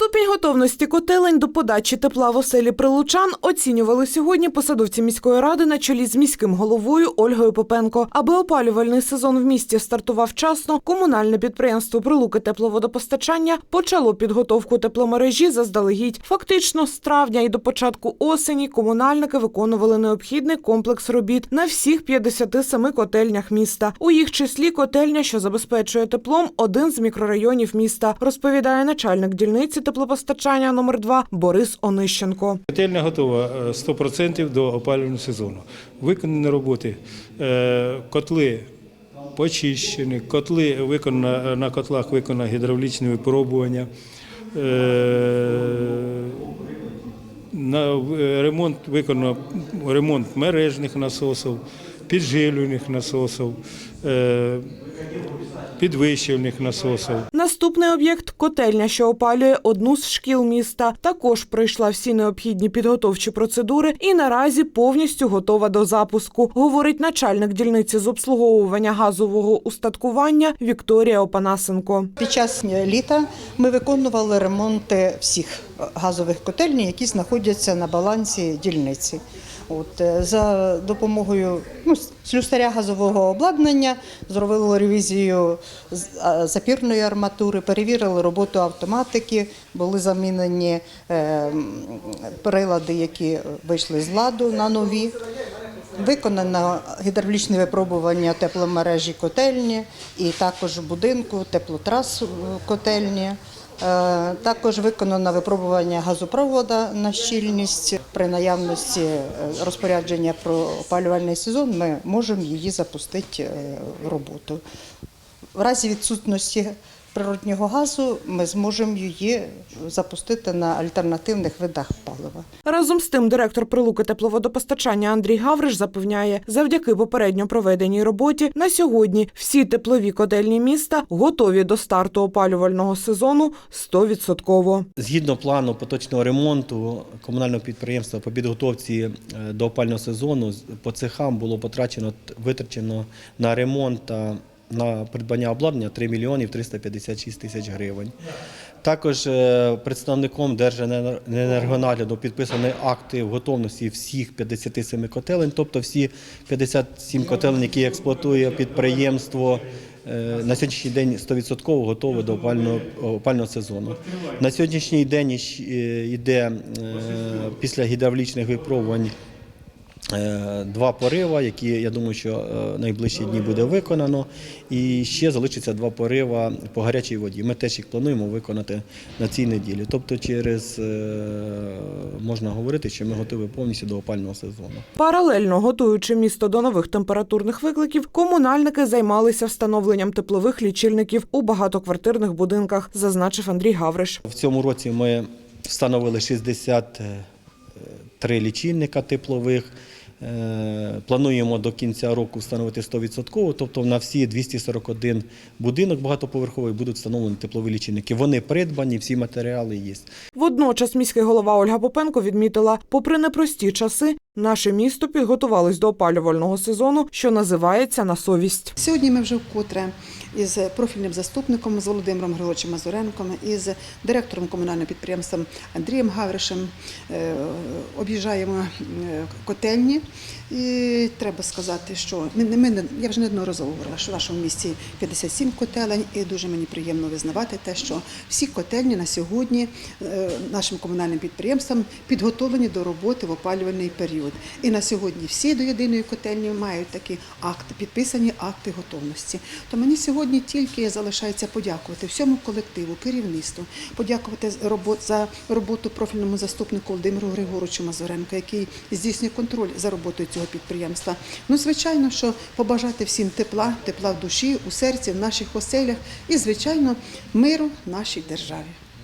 Ступінь готовності котелень до подачі тепла в оселі прилучан оцінювали сьогодні посадовці міської ради на чолі з міським головою Ольгою Попенко. Аби опалювальний сезон в місті стартував вчасно, комунальне підприємство Прилуки тепловодопостачання почало підготовку тепломережі заздалегідь. Фактично, з травня і до початку осені комунальники виконували необхідний комплекс робіт на всіх 57 котельнях міста. У їх числі котельня, що забезпечує теплом один з мікрорайонів міста, розповідає начальник дільниці теплопостачання номер 2 Борис Онищенко. Котельня готова е, 100% до опалювального сезону. Виконані роботи, е, котли почищені, котли виконано, на котлах виконано гідравлічне випробування. Е, На е, ремонт виконано ремонт мережних насосів, підживлювальних насосів, е, підвищувальних насосів. Наступний об'єкт котельня, що опалює одну з шкіл міста, також пройшла всі необхідні підготовчі процедури і наразі повністю готова до запуску, говорить начальник дільниці з обслуговування газового устаткування Вікторія Опанасенко. Під час літа ми виконували ремонти всіх газових котельні, які знаходяться на балансі дільниці. От е, за допомогою ну, слюсаря газового обладнання зробили ревізію запірної арматури, перевірили роботу автоматики, були замінені е, прилади, які вийшли з ладу на нові. Виконано гідравлічне випробування тепломережі котельні і також будинку, теплотрас е, котельні. Е, Також виконано випробування газопровода на щільність. При наявності е, розпорядження про опалювальний сезон ми можемо її запустити е, в роботу. В разі відсутності природнього газу ми зможемо її запустити на альтернативних видах палива. Разом з тим, директор прилуки тепловодопостачання Андрій Гавриш запевняє, завдяки попередньо проведеній роботі на сьогодні всі теплові котельні міста готові до старту опалювального сезону 100%. Згідно плану поточного ремонту комунального підприємства по підготовці е, до опального сезону з- по цехам було потрачено витрачено на ремонт та на придбання обладнання 3 мільйонів 356 тисяч гривень. Також е, представником Держенергонагляду підписані акти в готовності всіх 57 котелень, тобто всі 57 котелень, які експлуатує підприємство. Е, На сьогоднішній день 100% готові до опального, опального сезону. На сьогоднішній день е, йде після гідравлічних випробувань два порива, які я думаю, що е, найближчі дні буде виконано. І ще залишиться два порива по гарячій воді. Ми теж їх плануємо виконати на цій неділі. Тобто, через е, можна говорити, що ми готові повністю до опального сезону. Паралельно готуючи місто до нових температурних викликів, комунальники займалися встановленням теплових лічильників у багатоквартирних будинках, зазначив Андрій Гавриш. В цьому році ми встановили 63 лічильника теплових. Е, Плануємо до кінця року встановити 100%, тобто на всі 241 будинок багатоповерховий будуть встановлені теплові лічильники. Вони придбані, всі матеріали є. Водночас міський голова Ольга Попенко відмітила, попри непрості часи, наше місто підготувалось до опалювального сезону, що називається на совість. Сьогодні ми вже вкотре із профільним заступником з Володимиром Григоровичем Мазуренком, із директором комунального підприємства Андрієм Гавришем е, об'їжджаємо е, котельні. І треба сказати, що ми, ми, я вже неодноразово говорила, що в нашому місті 57 котелень, і дуже мені приємно визнавати те, що всі котельні на сьогодні е, нашим комунальним підприємствам підготовлені до роботи в опалювальний період. І на сьогодні всі до єдиної котельні мають такі акти, підписані акти готовності. То мені сьогодні тільки залишається подякувати всьому колективу, керівництву, подякувати за роботу профільному заступнику Володимиру Григоровичу Мазуренко, який здійснює контроль за роботою цього підприємства. Ну, звичайно, що побажати всім тепла, тепла в душі, у серці, в наших оселях і, звичайно, миру нашій державі.